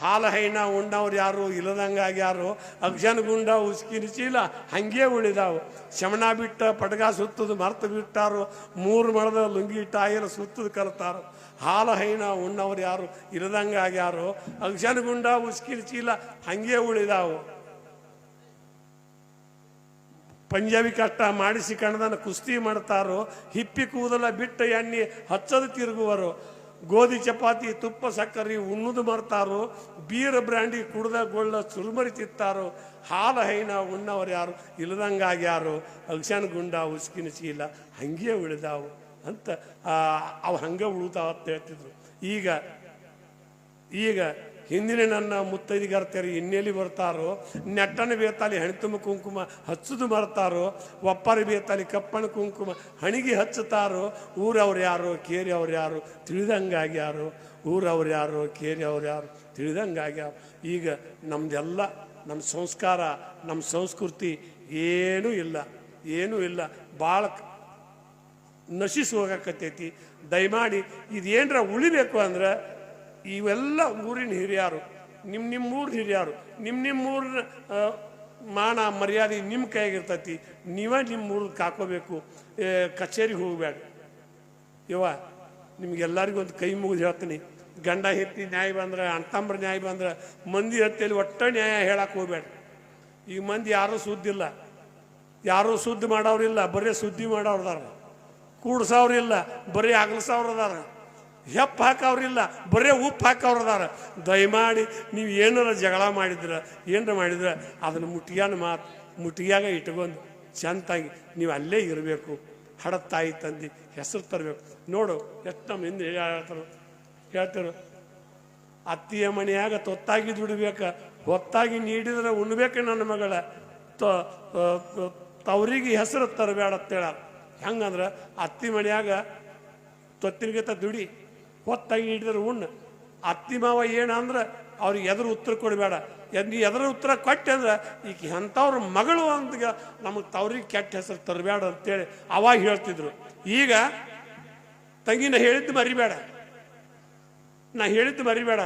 ಹಾಲು ಹೈನ ಉಂಡವ್ರು ಯಾರು? ಇಲ್ಲದಂಗಾಗ್ಯಾರು ಅಕ್ಷನ್ ಗುಂಡ ಉಸ್ಕಿನ ಚೀಲ ಹಂಗೆ ಉಳಿದಾವು. ಶಮಣ ಬಿಟ್ಟ ಪಡ್ಗ ಸುತ್ತದು ಮರ್ತು ಬಿಟ್ಟಾರು. ಮೂರು ಮಳದ ಲುಂಗಿ ಟಾಯರ್ ಸುತ್ತದು ಕಲ್ತಾರು. ಹಾಲ ಹೈನ ಉಣ್ಣವ್ರು ಯಾರು ಇಲ್ಲದಂಗಾಗ್ಯಾರು ಅಕ್ಷನ್ ಗುಂಡ ಉಸ್ಕಿನ ಚೀಲ ಹಂಗೆ ಉಳಿದಾವು. ಪಂಜಾಬಿ ಕಟ್ಟ ಮಾಡಿಸಿ ಕಣದನ್ನು ಕುಸ್ತಿ ಮಾಡ್ತಾರೋ. ಹಿಪ್ಪಿ ಕೂದಲ ಬಿಟ್ಟ ಎಣ್ಣೆ ಹಚ್ಚದು ತಿರುಗುವರು. ಗೋಧಿ ಚಪಾತಿ, ತುಪ್ಪ, ಸಕ್ಕರೆ ಉಣ್ಣುದು ಮರ್ತಾರೋ, ಬೀರ ಬ್ರ್ಯಾಂಡಿ ಕುಡ್ದ ಗೊಳ್ಳ ಸುಲ್ಮರಿ ತಿತ್ತಾರೋ ಹಾಲು ಹೈನ ಉಣ್ಣವ್ರು ಯಾರು? ಇಲ್ಲದಂಗಾಗ್ಯಾರು ಅಕ್ಷನ್ ಗುಂಡ ಉಸ್ಕಿನ ಚೀಲ, ಹಂಗೆ ಉಳಿದಾವು ಅಂತ ಅವು ಹಂಗೆ ಉಳಿತಾವ ಅಂತ ಹೇಳ್ತಿದ್ರು. ಈಗ ಈಗ ಹಿಂದಿನ ನನ್ನ ಮುತ್ತೈದಿಗರ್ತೆಯರು ಇನ್ನೆಲ್ಲಿ ಬರ್ತಾರೋ ನೆಟ್ಟನ ಬೇತಾಲಿ ಹೆಣ್ತುಮ ಕುಂಕುಮ ಹಚ್ಚುದು ಮರ್ತಾರೋ, ಒಪ್ಪರ ಬೇತಾಲಿ ಕಪ್ಪಣ ಕುಂಕುಮ ಹಣಿಗೆ ಹಚ್ಚುತ್ತಾರೋ, ಊರವ್ರು ಯಾರು ಕೇರಿ ಅವ್ರು ಯಾರು ತಿಳಿದಂಗಾಗ್ಯಾರು ಊರವ್ರು ಯಾರು ಕೇರಿ ಅವ್ರು ಯಾರು. ತಿಳಿದಂಗಾಗ್ಯಾರ ಈಗ ನಮ್ದೆಲ್ಲ, ನಮ್ಮ ಸಂಸ್ಕಾರ, ನಮ್ಮ ಸಂಸ್ಕೃತಿ ಏನೂ ಇಲ್ಲ ಏನೂ ಇಲ್ಲ. ಭಾಳ ನಶಿಸಿ ಹೋಗಕತ್ತೈತಿ. ದಯಮಾಡಿ ಇದೇನರ ಉಳಿಬೇಕು ಅಂದ್ರೆ ಇವೆಲ್ಲ ಊರಿನ ಹಿರಿಯರು ನಿಮ್ಮ ನಿಮ್ಮ ಊರಿನ ಹಿರಿಯರು ನಿಮ್ಮ ನಿಮ್ಮ ಊರಿನ ಮಾನ ಮರ್ಯಾದೆ ನಿಮ್ಮ ಕೈಯಾಗಿರ್ತೈತಿ, ನೀವೇ ನಿಮ್ಮ ಊರಿಗೆ ಕಾಕೋಬೇಕು ಕಚೇರಿಗೆ ಹೋಗ್ಬೇಡ. ಇವ ನಿಮ್ಗೆಲ್ಲರಿಗೂ ಒಂದು ಕೈ ಮುಗಿದು ಹೇಳ್ತೀನಿ. ಗಂಡ ಹೆತ್ತಿ ನ್ಯಾಯ ಬಂದ್ರೆ ಅಣ್ತಂಬ್ರ ನ್ಯಾಯ ಬಂದ್ರೆ, ಮಂದಿ ಹತ್ತಿಯಲ್ಲಿ ಒಟ್ಟ ನ್ಯಾಯ ಹೇಳಕ್ಕೆ ಹೋಗ್ಬೇಡ. ಈ ಮಂದಿ ಯಾರೂ ಸುದ್ದಿಲ್ಲ. ಯಾರೂ ಸುದ್ದಿ ಮಾಡೋರಿಲ್ಲ ಬರೀ ಸುದ್ದಿ ಮಾಡೋರ್ದಾರ ಇಲ್ಲ ಬರೀ ಅಗಲ್ಸವ್ರದಾರ. ಹೆಪ್ಪ ಹಾಕವ್ರಿಲ್ಲ, ಬರೇ ಉಪ್ಪು ಹಾಕವ್ರದಾರ. ದಯಮಾಡಿ ನೀವು ಏನಾರ ಜಗಳ ಮಾಡಿದ್ರೆ, ಏನಾರ ಮಾಡಿದ್ರೆ, ಅದನ್ನು ಮುಟ್ಟಿಯಾನ ಮಾತು ಮುಟ್ಟಿಯಾಗ ಇಟ್ಕೊಂಡು ಚಂದಾಗಿ ನೀವು ಅಲ್ಲೇ ಇರಬೇಕು. ಹಡ ತಾಯಿ ತಂದು ಹೆಸರು ತರಬೇಕು. ನೋಡು, ಎಷ್ಟು ನಮ್ಮ ಹಿಂದೆ ಹೇಳ್ತಾರೆ ಹೇಳ್ತಾರೆ, ಅತ್ತಿಯ ಮನೆಯಾಗ ತೊತ್ತಾಗಿ ದುಡಿಬೇಕ, ಹೊತ್ತಾಗಿ ನೀಡಿದ್ರೆ ಉಣ್ಬೇಕು ನನ್ನ ಮಗಳ. ತವರಿಗೆ ಹೆಸರು ತರಬೇಡ ಅಂತೇಳ ಹೆಂಗಂದ್ರೆ ಅತ್ತಿ ಮನೆಯಾಗ ತೊತ್ತಿನಗಿತ ದುಡಿ. ಹೊತ್ತಾಗಿ ಹಿಡಿದ್ರೆ ಉಣ್ಣು. ಅತ್ತಿ ಮಾವ ಏನಂದ್ರೆ ಅವ್ರಿಗೆ ಎದುರು ಉತ್ತರ ಕೊಡಬೇಡ. ನೀ ಎದುರು ಉತ್ತರ ಕೊಟ್ಟೆ ಅಂದ್ರೆ ಈಗ ಎಂಥವ್ರ ಮಗಳು ಅಂತ ನಮಗೆ ತವ್ರಿಗೆ ಕೆಟ್ಟ ಹೆಸರು ತರಬೇಡ ಅಂತೇಳಿ ಅವಾಗ ಹೇಳ್ತಿದ್ರು. ಈಗ ತಂಗಿನ ಹೇಳಿದ್ದು ಮರಿಬೇಡ. ನಾ ಹೇಳಿದ್ದು ಮರಿಬೇಡ